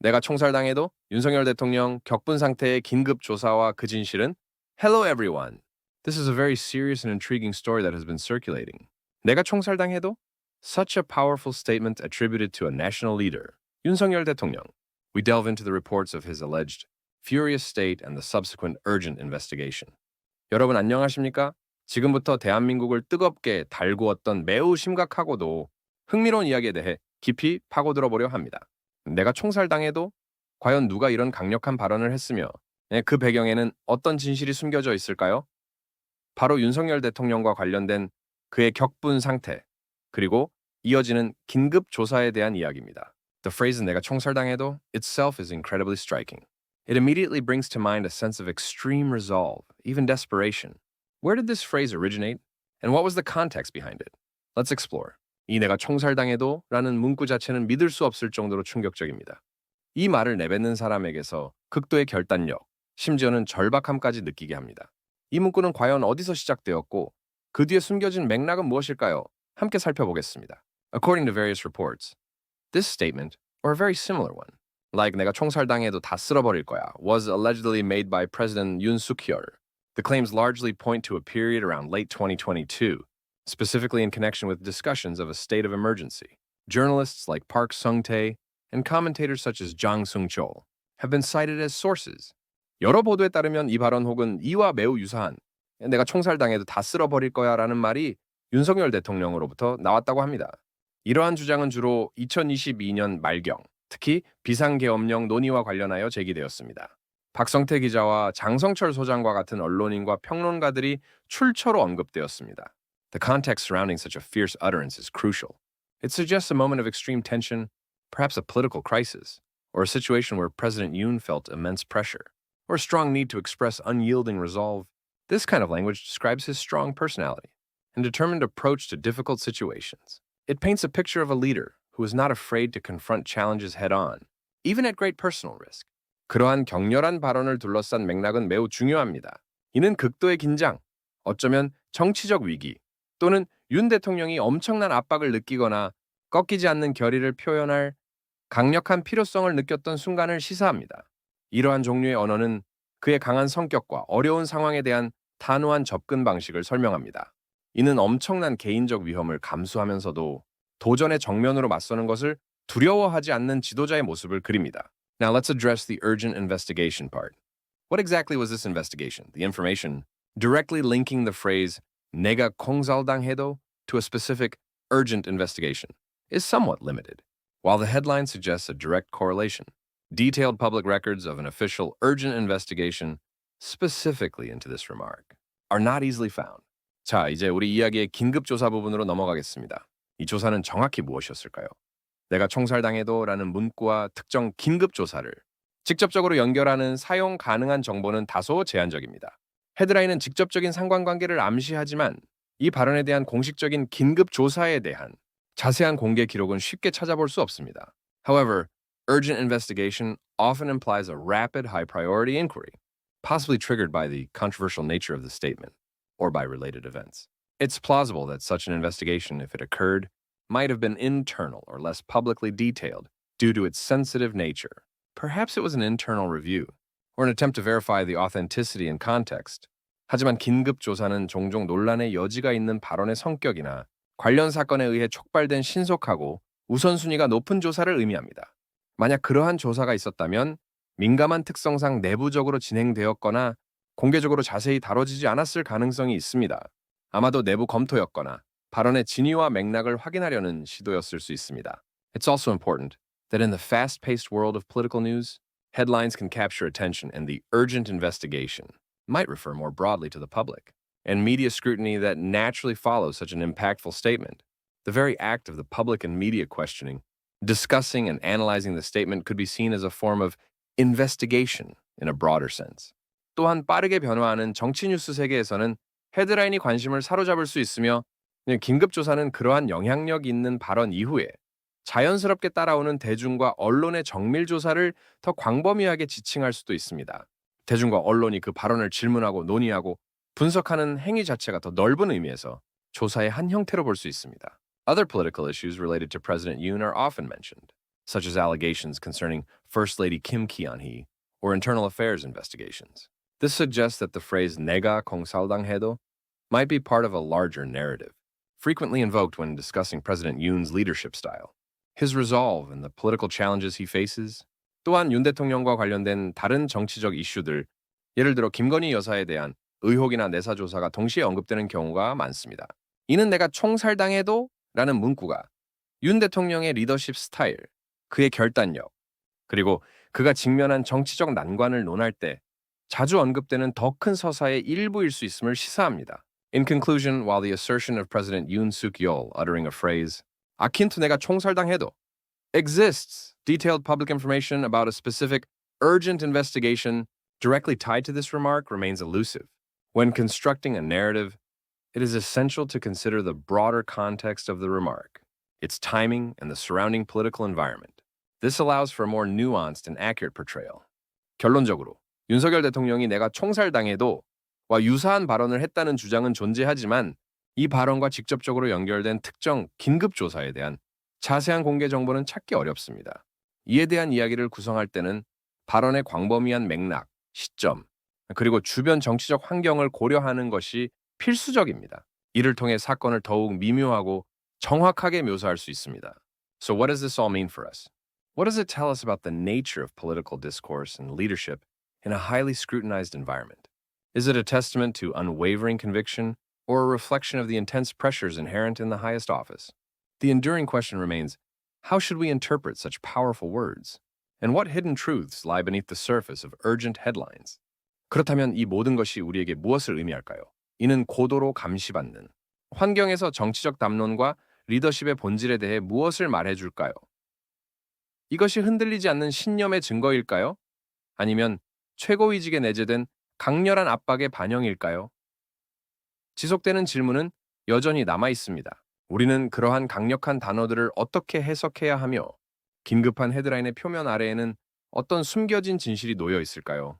내가 총살당해도 윤석열 대통령 격분 상태의 긴급 조사와 그 진실은 Hello everyone. This is a very serious and intriguing story that has been circulating. 내가 총살당해도 Such a powerful statement attributed to a national leader, 윤석열 대통령. We delve into the reports of his alleged furious state and the subsequent urgent investigation. 여러분 안녕하십니까? 지금부터 대한민국을 뜨겁게 달구었던 매우 심각하고도 흥미로운 이야기에 대해 깊이 파고들어 보려 합니다. 내가 총살당해도 과연 누가 이런 강력한 발언을 했으며 예, 그 배경에는 어떤 진실이 숨겨져 있을까요? 바로 윤석열 대통령과 관련된 그의 격분 상태, 그리고 이어지는 긴급 조사에 대한 이야기입니다. The phrase 내가 총살당해도 itself is incredibly striking. It immediately brings to mind a sense of extreme resolve, even desperation. Where did this phrase originate? And what was the context behind it? Let's explore. 이 내가 총살당해도 라는 문구 자체는 믿을 수 없을 정도로 충격적입니다. 이 말을 내뱉는 사람에게서 극도의 결단력, 심지어는 절박함까지 느끼게 합니다. 이 문구는 과연 어디서 시작되었고 그 뒤에 숨겨진 맥락은 무엇일까요? 함께 살펴보겠습니다. According to various reports, this statement, or a very similar one, like 내가 총살당해도 다 쓸어버릴 거야, was allegedly made by President Yoon Suk-yeol. The claims largely point to a period around late 2022, specifically in connection with discussions of a state of emergency. Journalists like Park Sung-tae and commentators such as Jang Sung-chol have been cited as sources. 여러 보도에 따르면 이 발언 혹은 이와 매우 유사한 내가 총살당해도 다 쓸어버릴 거야 라는 말이 윤석열 대통령으로부터 나왔다고 합니다. 이러한 주장은 주로 2022년 말경, 특히 비상계엄령 논의와 관련하여 제기되었습니다. 박성태 기자와 장성철 소장과 같은 언론인과 평론가들이 출처로 언급되었습니다. The context surrounding such a fierce utterance is crucial. It suggests a moment of extreme tension, perhaps a political crisis, or a situation where President Yoon felt immense pressure, or a strong need to express unyielding resolve. This kind of language describes his strong personality and determined approach to difficult situations. It paints a picture of a leader who is not afraid to confront challenges head on, even at great personal risk. 그러한 격렬한 발언을 둘러싼 맥락은 매우 중요합니다. 이는 극도의 긴장, 어쩌면 정치적 위기, 또는 윤 대통령이 엄청난 압박을 느끼거나 꺾이지 않는 결의를 표현할 강력한 필요성을 느꼈던 순간을 시사합니다. 이러한 종류의 언어는 그의 강한 성격과 어려운 상황에 대한 단호한 접근 방식을 설명합니다. 이는 엄청난 개인적 위험을 감수하면서도 도전의 정면으로 맞서는 것을 두려워하지 않는 지도자의 모습을 그립니다. Now let's address the urgent investigation part. What exactly was this investigation? The information directly linking the phrase 내가 공살당해도 to a specific urgent investigation is somewhat limited. While the headline suggests a direct correlation, detailed public records of an official urgent investigation specifically into this remark are not easily found. 자, 이제 우리 이야기의 긴급 조사 부분으로 넘어가겠습니다. 이 조사는 정확히 무엇이었을까요? 내가 총살당해도 라는 문구와 특정 긴급 조사를 직접적으로 연결하는 사용 가능한 정보는 다소 제한적입니다. 헤드라인은 직접적인 상관관계를 암시하지만 이 발언에 대한 공식적인 긴급 조사에 대한 자세한 공개 기록은 쉽게 찾아볼 수 없습니다. However, urgent investigation often implies a rapid high priority inquiry, possibly triggered by the controversial nature of the statement. or by related events. It's plausible that such an investigation, if it occurred, might have been internal or less publicly detailed due to its sensitive nature. Perhaps it was an internal review or an attempt to verify the authenticity and context. 하지만 긴급 조사는 종종 논란의 여지가 있는 발언의 성격이나 관련 사건에 의해 촉발된 신속하고 우선순위가 높은 조사를 의미합니다. 만약 그러한 조사가 있었다면 민감한 특성상 내부적으로 진행되었거나 공개적으로 자세히 다뤄지지 않았을 가능성이 있습니다. 아마도 내부 검토였거나 발언의 진위와 맥락을 확인하려는 시도였을 수 있습니다. It's also important that in the fast-paced world of political news, headlines can capture attention and the urgent investigation might refer more broadly to the public, and media scrutiny that naturally follows such an impactful statement. The very act of the public and media questioning, discussing and analyzing the statement could be seen as a form of investigation in a broader sense. 또한 빠르게 변화하는 정치 뉴스 세계에서는 헤드라인이 관심을 사로잡을 수 있으며 긴급 조사는 그러한 영향력 있는 발언 이후에 자연스럽게 따라오는 대중과 언론의 정밀 조사를 더 광범위하게 지칭할 수도 있습니다. 대중과 언론이 그 발언을 질문하고 논의하고 분석하는 행위 자체가 더 넓은 의미에서 조사의 한 형태로 볼 수 있습니다. Other political issues related to President Yoon are often mentioned, such as allegations concerning First Lady Kim Ki-on-hee or internal affairs investigations. This suggests that the phrase 내가 공살당해도 might be part of a larger narrative, frequently invoked when discussing President Yoon's leadership style. His resolve and the political challenges he faces, 또한 윤 대통령과 관련된 다른 정치적 이슈들, 예를 들어 김건희 여사에 대한 의혹이나 내사 조사가 동시에 언급되는 경우가 많습니다. 이는 내가 총살당해도 라는 문구가 윤 대통령의 리더십 스타일, 그의 결단력, 그리고 그가 직면한 정치적 난관을 논할 때 자주 언급되는 더 큰 서사의 일부일 수 있음을 시사합니다. In conclusion, while the assertion of President Yoon Suk-yeol uttering a phrase 아킨 투 내가 총살당해도 exists detailed public information about a specific urgent investigation directly tied to this remark remains elusive. When constructing a narrative, it is essential to consider the broader context of the remark, its timing, and the surrounding political environment. This allows for a more nuanced and accurate portrayal. 결론적으로 윤석열 대통령이 내가 총살당해도 와 유사한 발언을 했다는 주장은 존재하지만 이 발언과 직접적으로 연결된 특정 긴급 조사에 대한 자세한 공개 정보는 찾기 어렵습니다. 이에 대한 이야기를 구성할 때는 발언의 광범위한 맥락, 시점, 그리고 주변 정치적 환경을 고려하는 것이 필수적입니다. 이를 통해 사건을 더욱 미묘하고 정확하게 묘사할 수 있습니다. So what does this all mean for us? What does it tell us about the nature of political discourse and leadership in a highly scrutinized environment? Is it a testament to unwavering conviction or a reflection of the intense pressures inherent in the highest office? The enduring question remains how should we interpret such powerful words? And what hidden truths lie beneath the surface of urgent headlines? 그렇다면 이 모든 것이 우리에게 무엇을 의미할까요? 이는 고도로 감시받는 환경에서 정치적 담론과 리더십의 본질에 대해 무엇을 말해줄까요? 이것이 흔들리지 않는 신념의 증거일까요? 아니면 최고위직에 내재된 강렬한 압박의 반영일까요? 지속되는 질문은 여전히 남아 있습니다. 우리는 그러한 강력한 단어들을 어떻게 해석해야 하며 긴급한 헤드라인의 표면 아래에는 어떤 숨겨진 진실이 놓여 있을까요?